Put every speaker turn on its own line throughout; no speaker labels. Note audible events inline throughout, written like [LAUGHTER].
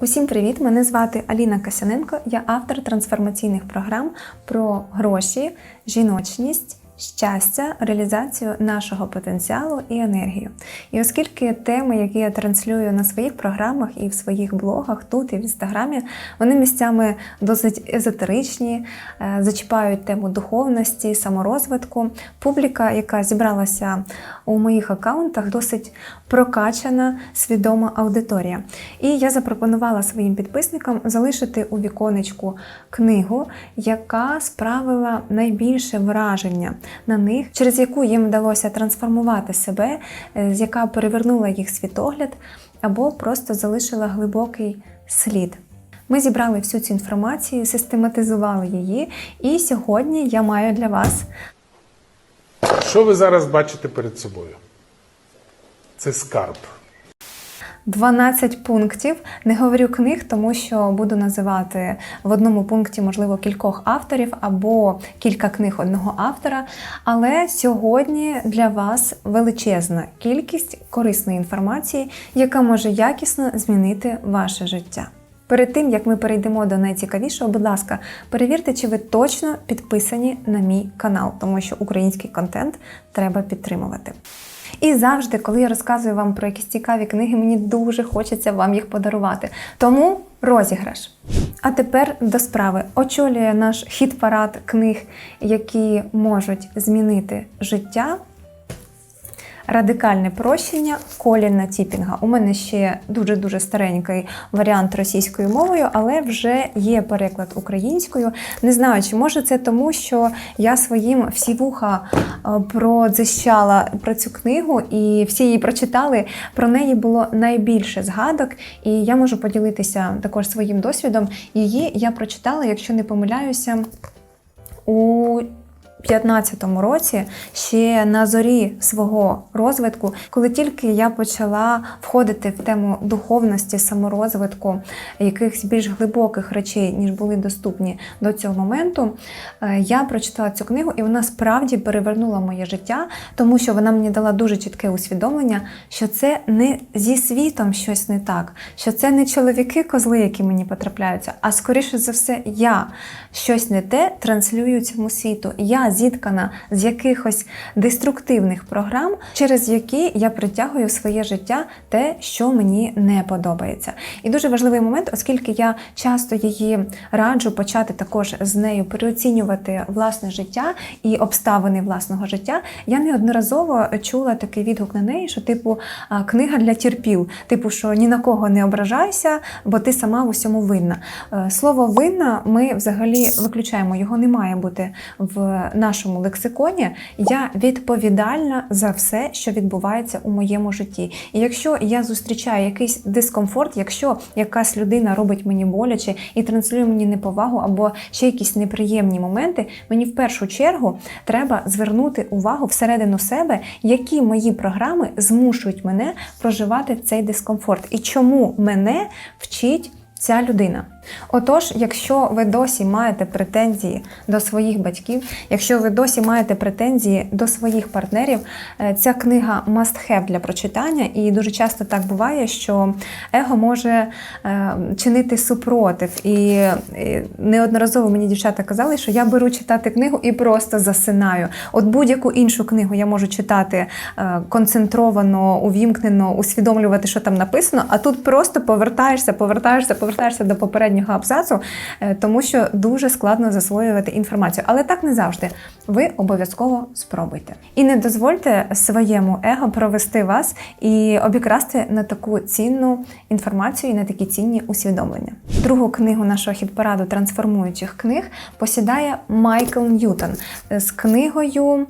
Усім привіт! Мене звати Аліна Касяненко. Я автор трансформаційних програм про гроші, жіночність. Щастя, реалізацію нашого потенціалу і енергію. І оскільки теми, які я транслюю на своїх програмах і в своїх блогах, тут і в інстаграмі, вони місцями досить езотеричні, е, зачіпають тему духовності, саморозвитку. Публіка, яка зібралася у моїх аккаунтах, досить прокачана, свідома аудиторія. І я запропонувала своїм підписникам залишити у віконечку книгу, яка справила найбільше враження на них, через яку їм вдалося трансформувати себе, е, яка перевернула їх світогляд або просто залишила глибокий слід. Ми зібрали всю цю інформацію, систематизували її, і сьогодні я маю для вас
Що ви зараз бачите перед собою? Це скарб.
12 пунктів. Не говорю книг, тому що буду називати в одному пункті, можливо, кількох авторів або кілька книг одного автора. Але сьогодні для вас величезна кількість корисної інформації, яка може якісно змінити ваше життя. Перед тим як ми перейдемо до найцікавішого, будь ласка, перевірте, чи ви точно підписані на мій канал, тому що український контент треба підтримувати. І завжди, коли я розказую вам про якісь цікаві книги, мені дуже хочеться вам їх подарувати. Тому розіграш. А тепер до справи. Очолює наш хіт-парад книг, які можуть змінити життя. Радикальне прощення Коліна Тіпінга. У мене ще дуже-дуже старенький варіант російською мовою, але вже є переклад українською. Не знаю, чи може це тому, що я своїм всі вуха е, продзищала про цю книгу, і всі її прочитали. Про неї було найбільше згадок, і я можу поділитися також своїм досвідом. Її я прочитала, якщо не помиляюся, у 2015 році, ще на зорі свого розвитку, коли тільки я почала входити в тему духовності, саморозвитку, якихось більш глибоких речей, ніж були доступні до цього моменту, е, я прочитала цю книгу, і вона справді перевернула моє життя, тому що вона мені дала дуже чітке усвідомлення, що це не зі світом щось не так, що це не чоловіки-козли, які мені потрапляються, а скоріше за все, я щось не те транслюю цьому світу. Я зіткана з якихось деструктивних програм, через які я притягую в своє життя те, що мені не подобається. І дуже важливий момент, оскільки я часто її раджу почати також з нею переоцінювати власне життя і обставини власного життя. Я неодноразово чула такий відгук на неї, що типу книга для терпіл, типу, що ні на кого не ображайся, бо ти сама в усьому винна. Е, Слово винна ми взагалі виключаємо, його не має бути в нашому лексиконі. Я відповідальна за все, що відбувається у моєму житті. І якщо я зустрічаю якийсь дискомфорт, якщо якась людина робить мені боляче і транслює мені неповагу або ще якісь неприємні моменти, мені в першу чергу треба звернути увагу всередину себе, які мої програми змушують мене проживати цей дискомфорт, і чому мене вчить ця людина. Отож, якщо ви досі маєте претензії до своїх батьків, якщо ви досі маєте претензії до своїх партнерів, е, ця книга must have для прочитання, і дуже часто так буває, що его може е, чинити супротив. І е, неодноразово мені дівчата казали, що я беру читати книгу і просто засинаю. От будь-яку іншу книгу я можу читати концентровано, увімкнено, усвідомлювати, що там написано, а тут просто повертаєшся, повертаєшся, повертаєшся до попереднього абзацу, е, тому що дуже складно засвоювати інформацію. Але так не завжди. Ви обов'язково спробуйте. І не дозвольте своєму его провести вас і обікрасти на таку цінну інформацію і на такі цінні усвідомлення. Другу книгу нашого хіт-параду трансформуючих книг посідає Майкл Ньютон з книгою.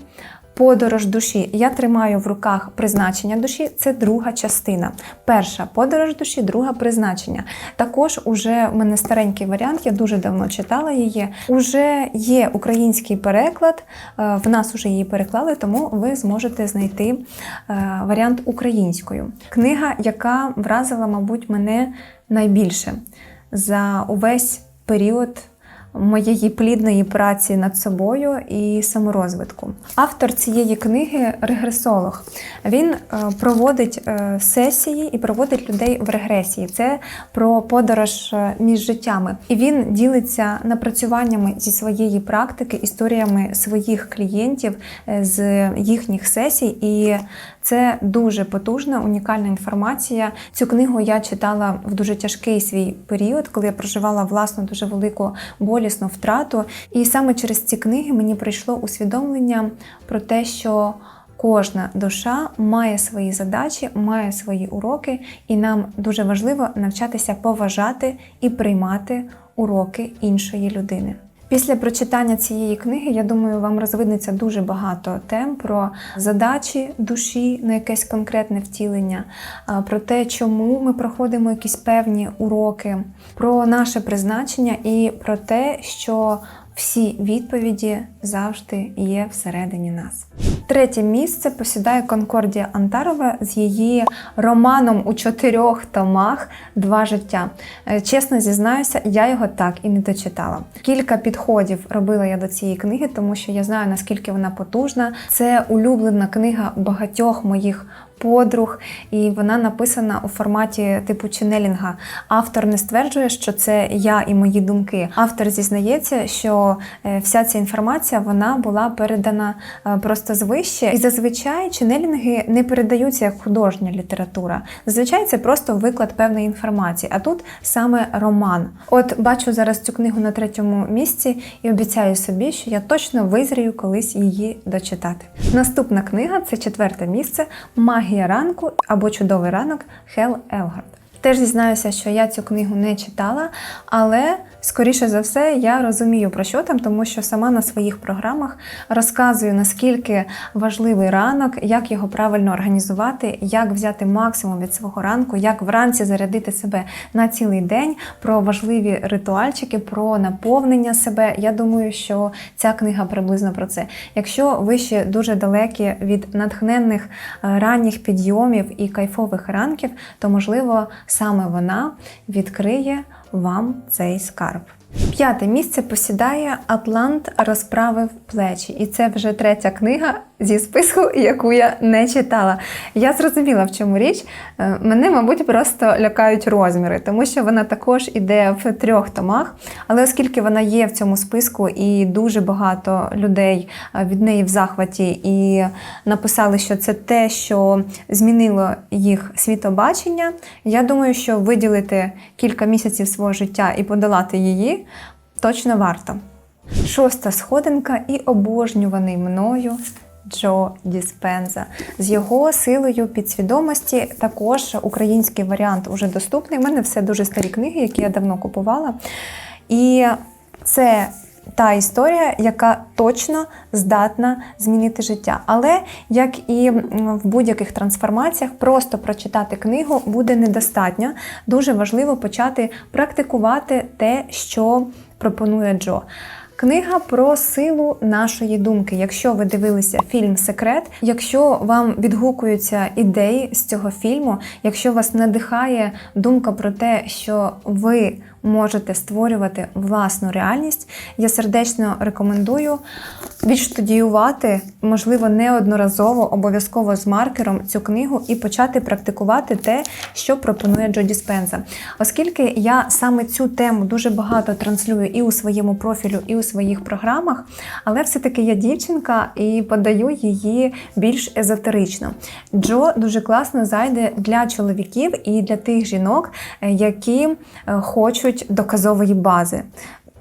Подорож душі. Я тримаю в руках призначення душі. Це друга частина. Перша подорож душі, друга призначення. Також уже в мене старенький варіант, я дуже давно читала її. Уже є український переклад, е, в нас уже її переклали, тому ви зможете знайти е, варіант українською. Книга, яка вразила, мабуть, мене найбільше за увесь період моєї плідної праці над собою і саморозвитку. Автор цієї книги регресолог. Він е, проводить е, сесії і проводить людей в регресії. Це про подорож е, між життями. І він ділиться напрацюваннями зі своєї практики, історіями своїх клієнтів з їхніх сесій. І це дуже потужна, унікальна інформація. Цю книгу я читала в дуже тяжкий свій період, коли я проживала власну дуже велику болісну втрату. І саме через ці книги мені прийшло усвідомлення про те, що кожна душа має свої задачі, має свої уроки, і нам дуже важливо навчатися поважати і приймати уроки іншої людини. Після прочитання цієї книги, я думаю, вам розвинеться дуже багато тем про задачі душі на якесь конкретне втілення, про те, чому ми проходимо якісь певні уроки, про наше призначення і про те, що всі відповіді завжди є всередині нас. Третє місце посідає Конкордія Антарова з її романом у чотирьох томах Два життя. Е, Чесно зізнаюся, я його так і не дочитала. Кілька підходів робила я до цієї книги, тому що я знаю наскільки вона потужна. Це улюблена книга багатьох моїх подруг, і вона написана у форматі типу ченелінга. Автор не стверджує, що це я і мої думки. Автор зізнається, що е, вся ця інформація вона була передана е, просто звище. І зазвичай ченелінги не передаються як художня література. Зазвичай це просто виклад певної інформації. А тут саме роман. От бачу зараз цю книгу на третьому місці і обіцяю собі, що я точно визрію колись її дочитати. Наступна книга це четверте місце Магія ранку або Чудовий ранок Хел Елгард. Теж зізнаюся, що я цю книгу не читала, але скоріше за все я розумію про що там, тому що сама на своїх програмах розказую, наскільки важливий ранок, як його правильно організувати, як взяти максимум від свого ранку, як вранці зарядити себе на цілий день, про важливі ритуальчики, про наповнення себе. Я думаю, що ця книга приблизно про це. Якщо ви ще дуже далекі від натхненних е, ранніх підйомів і кайфових ранків, то можливо саме вона відкриє вам цей скарб. П'яте місце посідає Атлант розправив плечі, і це вже третя книга зі списку, яку я не читала. Я зрозуміла, в чому річ. Е, Мене, мабуть, просто лякають розміри, тому що вона також іде в трьох томах. Але оскільки вона є в цьому списку, і дуже багато людей е, від неї в захваті, і написали, що це те, що змінило їх світобачення. Я думаю, що виділити кілька місяців свого життя і подолати її точно варто. Шоста сходинка і обожнюваний мною Джо Діспенза. З його силою підсвідомості також український варіант уже доступний. У мене все дуже старі книги, які я давно купувала. І це та історія, яка точно здатна змінити життя. Але як і в будь-яких трансформаціях, просто прочитати книгу буде недостатньо. Дуже важливо почати практикувати те, що пропонує Джо. Книга про силу нашої думки. Якщо ви дивилися фільм Секрет, якщо вам відгукуються ідеї з цього фільму, якщо вас надихає думка про те, що ви можете створювати власну реальність, я сердечно рекомендую відштудіювати, можливо, неодноразово, обов'язково з маркером цю книгу і почати практикувати те, що пропонує Джо Діспенза. Оскільки я саме цю тему дуже багато транслюю і у своєму профілю, і у своїх програмах, але все-таки я дівчинка і подаю її більш езотерично. Джо дуже класно зайде для чоловіків і для тих жінок, які е, хочуть доказової бази.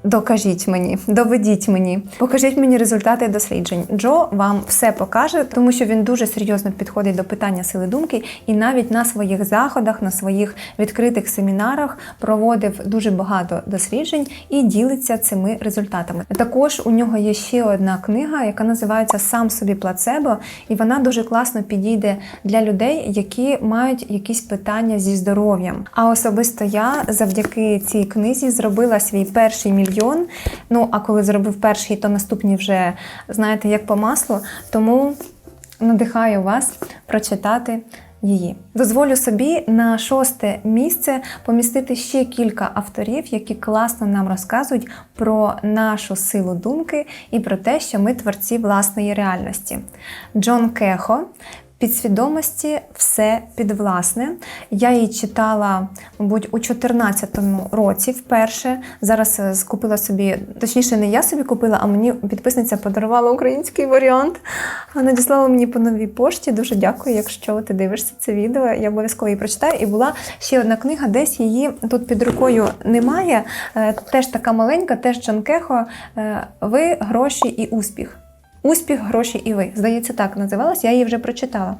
Докажіть мені, доведіть мені, покажіть мені результати досліджень. Джо вам все покаже, тому що він дуже серйозно підходить до питання сили думки, і навіть на своїх заходах, на своїх відкритих семінарах проводив дуже багато досліджень і ділиться цими результатами. Також у нього є ще одна книга, яка називається Сам собі плацебо, і вона дуже класно підійде для людей, які мають якісь питання зі здоров'ям. А особисто я завдяки цій книзі зробила свій перший мільйон. Ну а коли зробив перший, то наступні вже знаєте як по маслу. Тому надихаю вас прочитати її. Дозволю собі на шосте місце помістити ще кілька авторів, які класно нам розказують про нашу силу думки і про те, що ми творці власної реальності. Джон Кехо. Підсвідомості все підвласне. Я її читала, мабуть, у 2014 році вперше. Зараз е, скупила собі, точніше, не я собі купила, а мені підписниця подарувала український варіант. Надіслала мені по новій пошті. Дуже дякую, якщо ти дивишся це відео. Я обов'язково її прочитаю. І була ще одна книга, десь її тут під рукою немає. Е, Теж така маленька, теж Джон Кехо. е, Ви, гроші і успіх. Успіх, гроші і ви. Здається, так називалась, я її вже прочитала.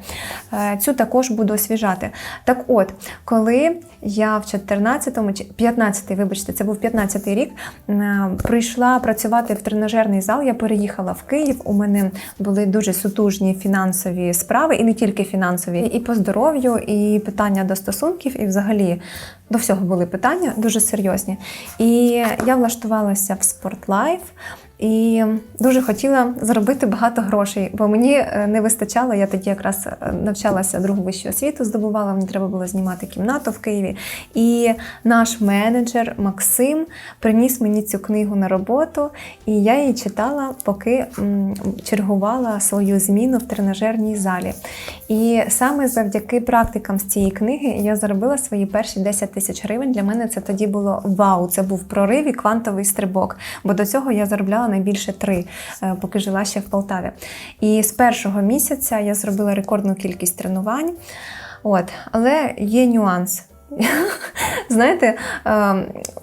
Е, Цю також буду освіжати. Так от, коли я в 14-му, чи 15-й, вибачте, це був 15-й рік, е, прийшла працювати в тренажерний зал, я переїхала в Київ. У мене були дуже сутужні фінансові справи, і не тільки фінансові, і по здоров'ю, і питання до стосунків, і взагалі до всього були питання дуже серйозні. І я влаштувалася в спортлайф. І дуже хотіла заробити багато грошей, бо мені е, не вистачало. Я тоді якраз е, навчалася другу вищу освіту, здобувала. Мені треба було знімати кімнату в Києві. І наш менеджер Максим приніс мені цю книгу на роботу, і я її читала, поки чергувала свою зміну в тренажерній залі. І саме завдяки практикам з цієї книги я заробила свої перші 10 тисяч гривень. Для мене це тоді було вау. Це був прорив і квантовий стрибок. Бо до цього я заробляла найбільше три, е, поки жила ще в Полтаві. І з першого місяця я зробила рекордну кількість тренувань. От, але є нюанс. [LAUGHS] Знаєте, е,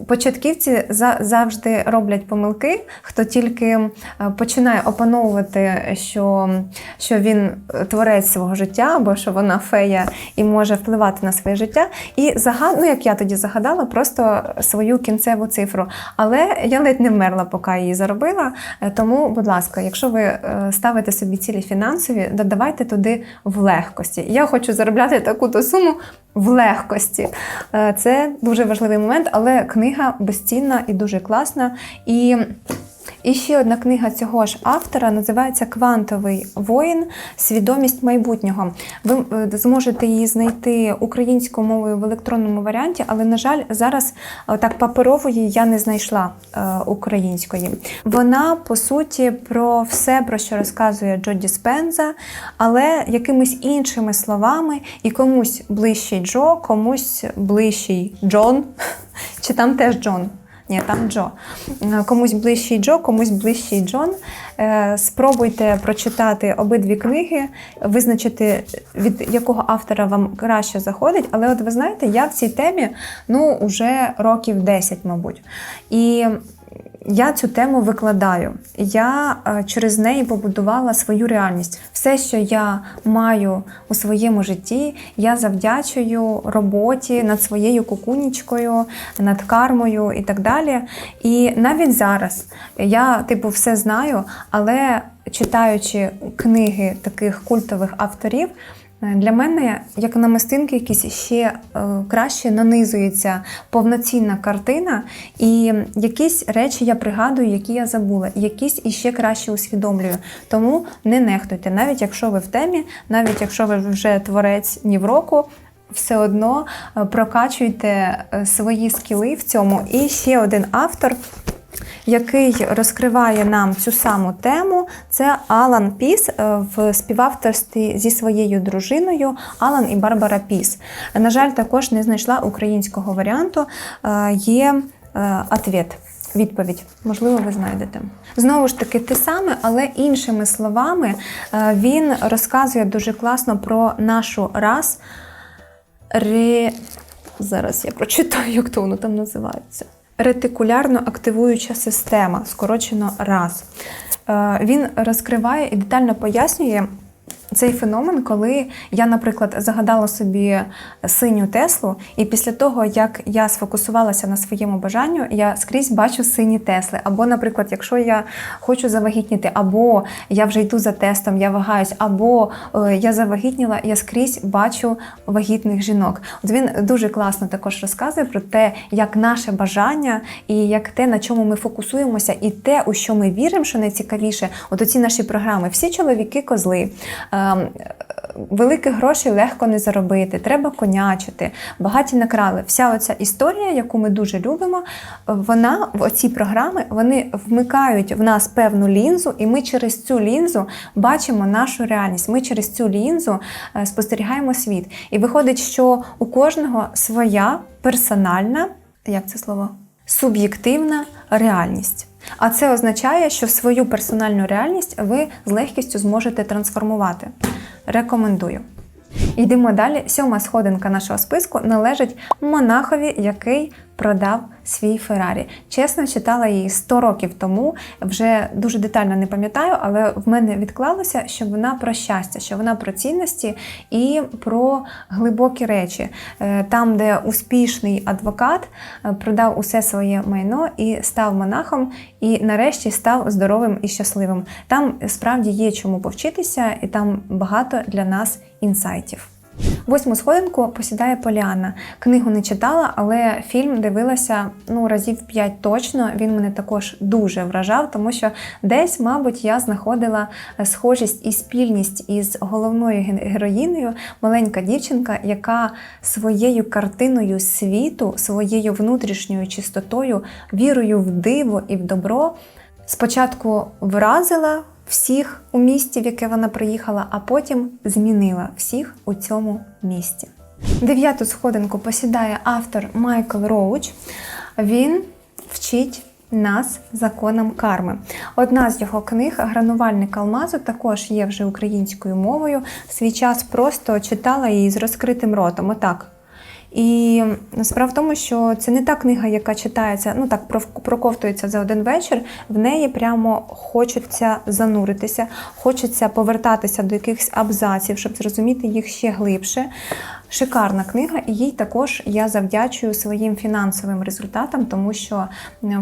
початківці завжди роблять помилки, хто тільки е, починає опановувати, що, що він творець свого життя, або що вона фея і може впливати на своє життя. І загад... ну, як я тоді загадала, просто свою кінцеву цифру. Але я ледь не вмерла, поки її заробила. Е, Тому, будь ласка, якщо ви е, ставите собі цілі фінансові, додавайте туди в легкості. Я хочу заробляти таку-то суму в легкості. Е, Це дуже важливий момент, але книга безцінна і дуже класна. І і ще одна книга цього ж автора називається Квантовий воїн. Свідомість майбутнього. Ви е, зможете її знайти українською мовою в електронному варіанті, але, на жаль, зараз е, так паперової я не знайшла е, української. Вона по суті про все, про що розказує Джо Діспенза, але якимись іншими словами, і комусь ближчий Джо, комусь ближчий Джон, [LAUGHS] чи там теж Джон. Ні, там Джо. Е, Комусь ближчий Джо, комусь ближчий Джон. Е, Спробуйте прочитати обидві книги, визначити, від якого автора вам краще заходить. Але от ви знаєте, я в цій темі ну, уже років 10, мабуть. І я цю тему викладаю. Я е, через неї побудувала свою реальність. Все, що я маю у своєму житті, я завдячую роботі над своєю кукунічкою, над кармою і так далі. І навіть зараз я, типу, все знаю, але читаючи книги таких культових авторів. Е, Для мене, як намистинки, якісь ще е, краще нанизується повноцінна картина, і якісь речі я пригадую, які я забула, якісь іще краще усвідомлюю. Тому не нехтуйте, навіть якщо ви в темі, навіть якщо ви вже творець ні в року. Все одно е, прокачуйте свої скіли в цьому. І ще один автор, який розкриває нам цю саму тему, це Алан Піс е, в співавторстві зі своєю дружиною Алан і Барбара Піс. На жаль, також не знайшла українського варіанту. Е, Є е, ответ. Відповідь, можливо, ви знайдете. Знову ж таки, те саме, але іншими словами, він розказує дуже класно про нашу раз. Ре... Зараз я прочитаю, як то воно там називається. Ретикулярно активуюча система, скорочено РАС. Е, Він розкриває і детально пояснює. Цей феномен, коли я, наприклад, загадала собі синю Теслу, і після того, як я сфокусувалася на своєму бажанню, я скрізь бачу сині Тесли. Або, наприклад, якщо я хочу завагітніти, або я вже йду за тестом, я вагаюсь, або е, я завагітніла, я скрізь бачу вагітних жінок. От він дуже класно також розказує про те, як наше бажання і як те, на чому ми фокусуємося, і те, у що ми віримо, що найцікавіше, от оці наші програми, всі чоловіки козли. Ем, великих грошей легко не заробити, треба конячити, багаті накрали. Вся оця історія, яку ми дуже любимо, вона в оці програми вони вмикають в нас певну лінзу, і ми через цю лінзу бачимо нашу реальність. Ми через цю лінзу е, спостерігаємо світ. І виходить, що у кожного своя персональна, як це слово? Суб'єктивна реальність. А це означає, що свою персональну реальність ви з легкістю зможете трансформувати. Рекомендую. Йдемо далі. Сьома сходинка нашого списку належить монахові, який продав свій Феррарі. Чесно, читала її 100 років тому. Вже дуже детально не пам'ятаю, але в мене відклалося, що вона про щастя, що вона про цінності і про глибокі речі. Е, Там, де успішний адвокат е, продав усе своє майно і став монахом, і нарешті став здоровим і щасливим. Там справді є чому повчитися, і там багато для нас інсайтів. Восьму сходинку посідає Поліанна. Книгу не читала, але фільм дивилася ну разів п'ять точно. Він мене також дуже вражав, тому що десь, мабуть, я знаходила схожість і спільність із головною героїнею, маленька дівчинка, яка своєю картиною світу, своєю внутрішньою чистотою, вірою в диво і в добро спочатку вразила всіх у місті, в яке вона приїхала, а потім змінила всіх у цьому місті. Дев'яту сходинку посідає автор Майкл Роуч. Він вчить нас законам карми. Одна з його книг Гранувальник алмазу також є вже українською мовою. В свій час просто читала її з розкритим ротом. Отак. І справа в тому, що це не та книга, яка читається, ну так проковтується за один вечір. В неї прямо хочеться зануритися, хочеться повертатися до якихось абзаців, щоб зрозуміти їх ще глибше. Шикарна книга, і їй також я завдячую своїм фінансовим результатам, тому що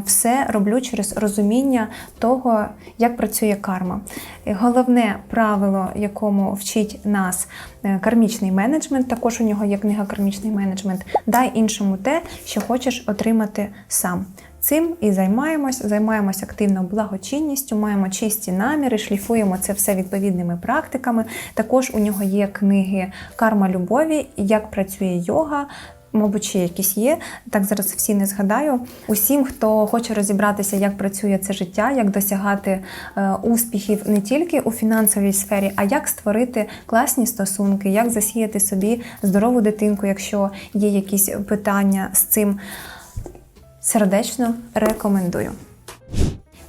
все роблю через розуміння того, як працює карма. Головне правило, якому вчить нас е, кармічний менеджмент, також у нього є книга Кармічний менеджмент. Дай іншому те, що хочеш отримати сам. Цим і займаємось, займаємось активно благочинністю, маємо чисті наміри, шліфуємо це все відповідними практиками. Також у нього є книги Карма любові, як працює йога. Мабуть, ще якісь є. Так зараз всі не згадаю. Усім, хто хоче розібратися, як працює це життя, як досягати е, успіхів не тільки у фінансовій сфері, а як створити класні стосунки, як засіяти собі здорову дитинку, якщо є якісь питання з цим. Сердечно рекомендую.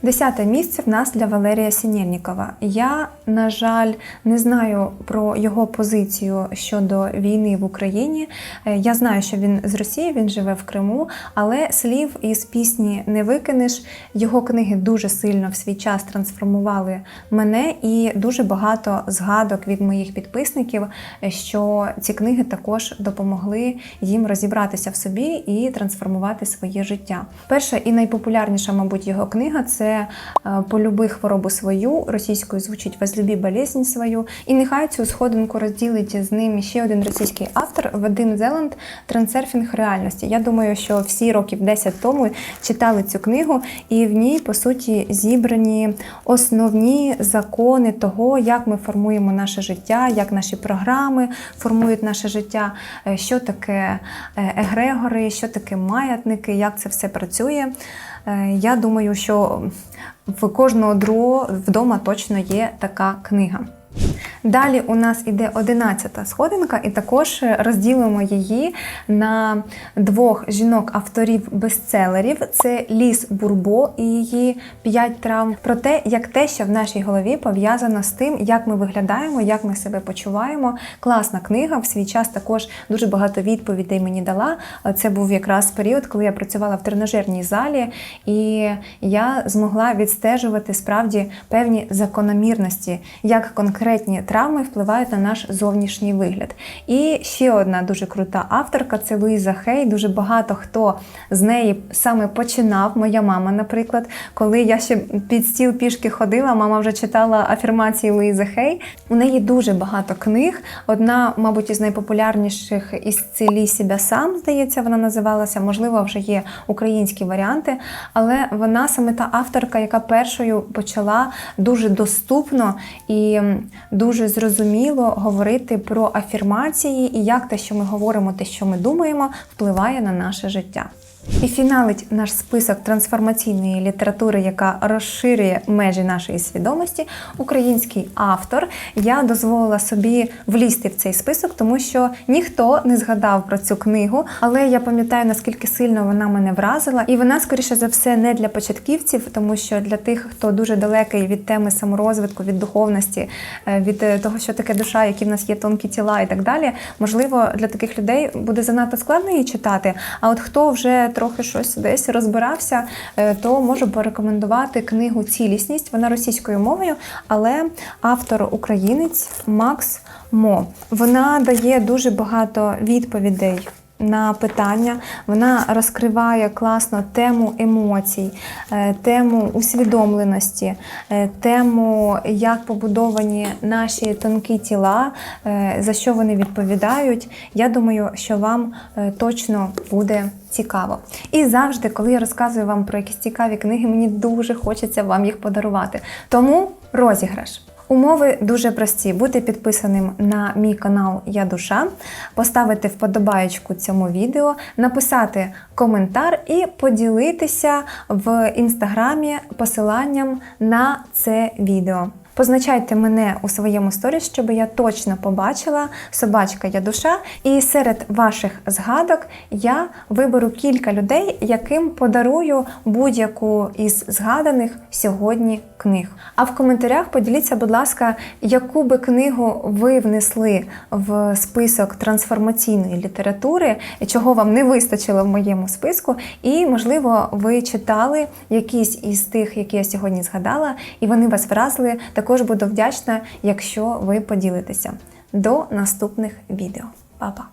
Десяте місце в нас для Валерія Сінєльнікова. Я, на жаль, не знаю про його позицію щодо війни в Україні. Е, Я знаю, що він з Росії, він живе в Криму, але слів із пісні не викинеш. Його книги дуже сильно в свій час трансформували мене, і дуже багато згадок від моїх підписників, е, що ці книги також допомогли їм розібратися в собі і трансформувати своє життя. Перша і найпопулярніша, мабуть, його книга це е, Полюби хворобу свою, російською звучить Возлюбі болезнь свою. І нехай цю сходинку розділить з ним ще один російський автор Вадим Зеланд Трансерфінг реальності. Я думаю, що всі років 10 тому читали цю книгу, і в ній, по суті, зібрані основні закони того, як ми формуємо наше життя, як наші програми формують наше життя, е, що таке е, егрегори, що таке маятники, як це все працює. Е, Я думаю, що в кожного дро вдома точно є така книга. Далі у нас іде 11 сходинка, і також розділимо її на двох жінок-авторів бестселерів: це Ліс Бурбо і її п'ять травм. Про те, як те, що в нашій голові пов'язано з тим, як ми виглядаємо, як ми себе почуваємо. Класна книга. В свій час також дуже багато відповідей мені дала. Це був якраз період, коли я працювала в тренажерній залі, і я змогла відстежувати справді певні закономірності, як конкретні травми впливають на наш зовнішній вигляд. І ще одна дуже крута авторка це Луїза Хей. Дуже багато хто з неї саме починав. Моя мама, наприклад, коли я ще під стіл пішки ходила, мама вже читала афірмації Луїзи Хей. У неї дуже багато книг. Одна, мабуть, із найпопулярніших із «Цілі себе сам, здається, вона називалася. Можливо, вже є українські варіанти, але вона саме та авторка, яка першою почала дуже доступно і дуже дуже зрозуміло говорити про афірмації і як те, що ми говоримо, те, що ми думаємо, впливає на наше життя. І фіналить наш список трансформаційної літератури, яка розширює межі нашої свідомості, український автор. Я дозволила собі влізти в цей список, тому що ніхто не згадав про цю книгу, але я пам'ятаю, наскільки сильно вона мене вразила. І вона, скоріше за все, не для початківців, тому що для тих, хто дуже далекий від теми саморозвитку, від духовності, е, від е, того, що таке душа, які в нас є тонкі тіла і так далі. Можливо, для таких людей буде занадто складно її читати. А от хто вже трохи щось десь розбирався, е, то можу порекомендувати книгу Цілісність. Вона російською мовою, але автор українець Макс Мо. Вона дає дуже багато відповідей. На питання вона розкриває класно тему емоцій, е, тему усвідомленості, е, тему, як побудовані наші тонкі тіла, за що вони відповідають. Я думаю, що вам точно буде цікаво. І завжди, коли я розказую вам про якісь цікаві книги, мені дуже хочеться вам їх подарувати. Тому розіграш. Умови дуже прості: бути підписаним на мій канал Я Душа, поставити вподобаєчку цьому відео, написати коментар і поділитися в інстаграмі посиланням на це відео. Позначайте мене у своєму сторіс, щоб я точно побачила собачка я душа. І серед ваших згадок я виберу кілька людей, яким подарую будь-яку із згаданих сьогодні книг. А в коментарях поділіться, будь ласка, яку би книгу ви внесли в список трансформаційної літератури, чого вам не вистачило в моєму списку, і можливо ви читали якісь із тих, які я сьогодні згадала, і вони вас вразили. Також буду вдячна, якщо ви поділитеся. До наступних відео. Па-па!